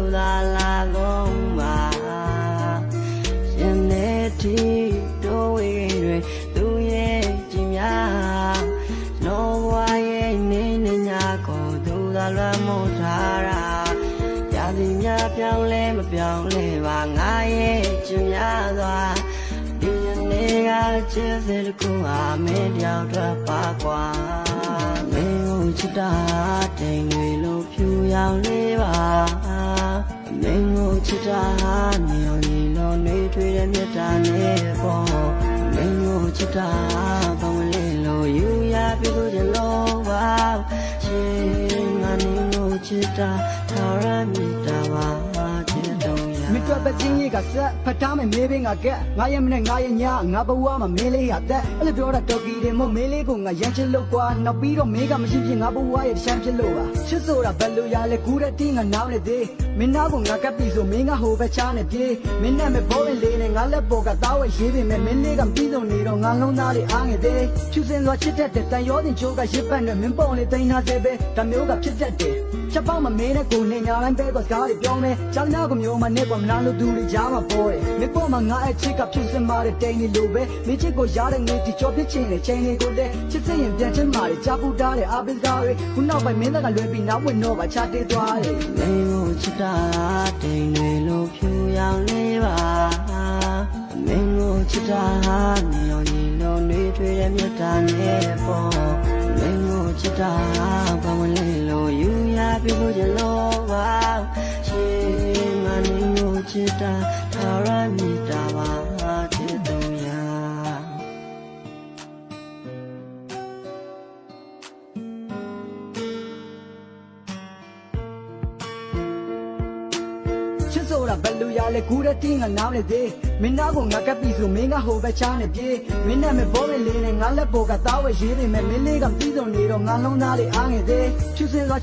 သူသာလာကုန်ပါရှင်နေတီတို့ဝေတွေသူရဲ့ကြည်များနောဘွားရဲ့နေနေညာကိုသူသာလွမ်းမို့ထားတာရာသီများပြောင်းလဲမပြောင်းလဲပါငါရဲ့ကြည်များသွားဒီနေ့ကချစ်စတဲ့ကူဟာမင်းတယောက်တော့ပါကွာမင်းကိုချစ်တာတိမ်တွေလို့ဖြူရောင်လေးပါမင်းကိုချစ် တာနေအောင်နေလို့နေထွေးတဲ့မြတ်တာနဲ့ပေါ့မင်းကိုချစ်တာပေါင်းလေးလို့ယူရပြလို့ချလို့ပါရှင်ငါနေကိုချစ်တာသာရမြတ်တာပါချစ် တော့ရမတွက်ပချင်းကြီးကဆက်ဖတ်ထားမယ်မေးပင်ကကက်ငါရဲ့မနဲ့ငါရဲ့ညငါဘဝမှာမင်းလေးရတဲ့အဲ့လိုပြောတာတော်ကီတယ်မို့မင်းလေးကငါရမ်းချစ်လို့ကွာနောက်ပြီးတော့မင်းကမရှိဖြစ်ငါဘဝရဲ့တချမ်းဖြစ်လို့ပါချစ်ဆိုတာဘယ်လိုရလဲကူတဲ့တင်းကနားလေသေးမင်းနာကိုငါကပ်ပြီဆိုမင်းကဟိုဘက်ချားနေပြေးမင်းနဲ့မဘောရင်လေးနဲ့ငါလက်ပေါ်ကသားဝဲရေးပြီမဲ့မင်းလေးကပြီးဆုံးနေတော့ငါလုံးသားလေးအားငယ်သေးချူစင်စွာချစ်တတ်တဲ့တန်ရောတင်ချိုးကရစ်ပတ်နဲ့မင်းပုံလေးတိန်ထားသေးပဲဒါမျိုးကဖြစ်တတ်တယ်ချက်ပေါက်မမင်းနဲ့ကိုနေညာတိုင်းပဲကစကားတွေပြောမယ်ကျောင်းသားကမျိုးမနဲ့ကမနာလို့သူတွေကြားမှာပေါ်တယ်မင်းပေါ်မှာငါအချစ်ကဖြစ်စင်မာတဲ့တိန်နေလို့ပဲမင်းချစ်ကိုရတဲ့ငွေတီချောပြချင်တဲ့ချိန်တွေကိုလည်းချစ်စင်ရင်ပြန်ချင်မာတယ်ကြားပူတားတဲ့အာပစ္စကားတွေခုနောက်ပိုင်းမင်းသားကလွယ်ပြီးနောက်ဝင်တော့ပါချတေးသွားတယ်မင်းကိုချစ်တာတိမ်တွေလို့ဖြူရောင်လေးပါမင်းကိုချစ်တာနေအောင်ညီလို့နှွေးထွေးတဲ့မြတ်တာနဲ့ပေါ့မင်းကိုချစ်တာဘာမလဲလို့ယူရပြလို့ချလို့ ချစ်တာသာရမြတ်တာပါချစ်သူရချစ်ဆိုတာဘယ်လိုရလဲကူတဲ့တင်းကနားလေသေးမင်းသားကိုငါကပ်ပြီဆိုမင်းကဟိုဘက်ချားနေပြေးမင်းနဲ့မဘောရင်လေးနဲ့ငါလက်ပေါ်ကသားဝဲရေးနေမယ်မင်းလေးကပြီးဆုံးနေတော့ငါလုံးသားလေးအားငယ်သေးချစ်စင်စွာ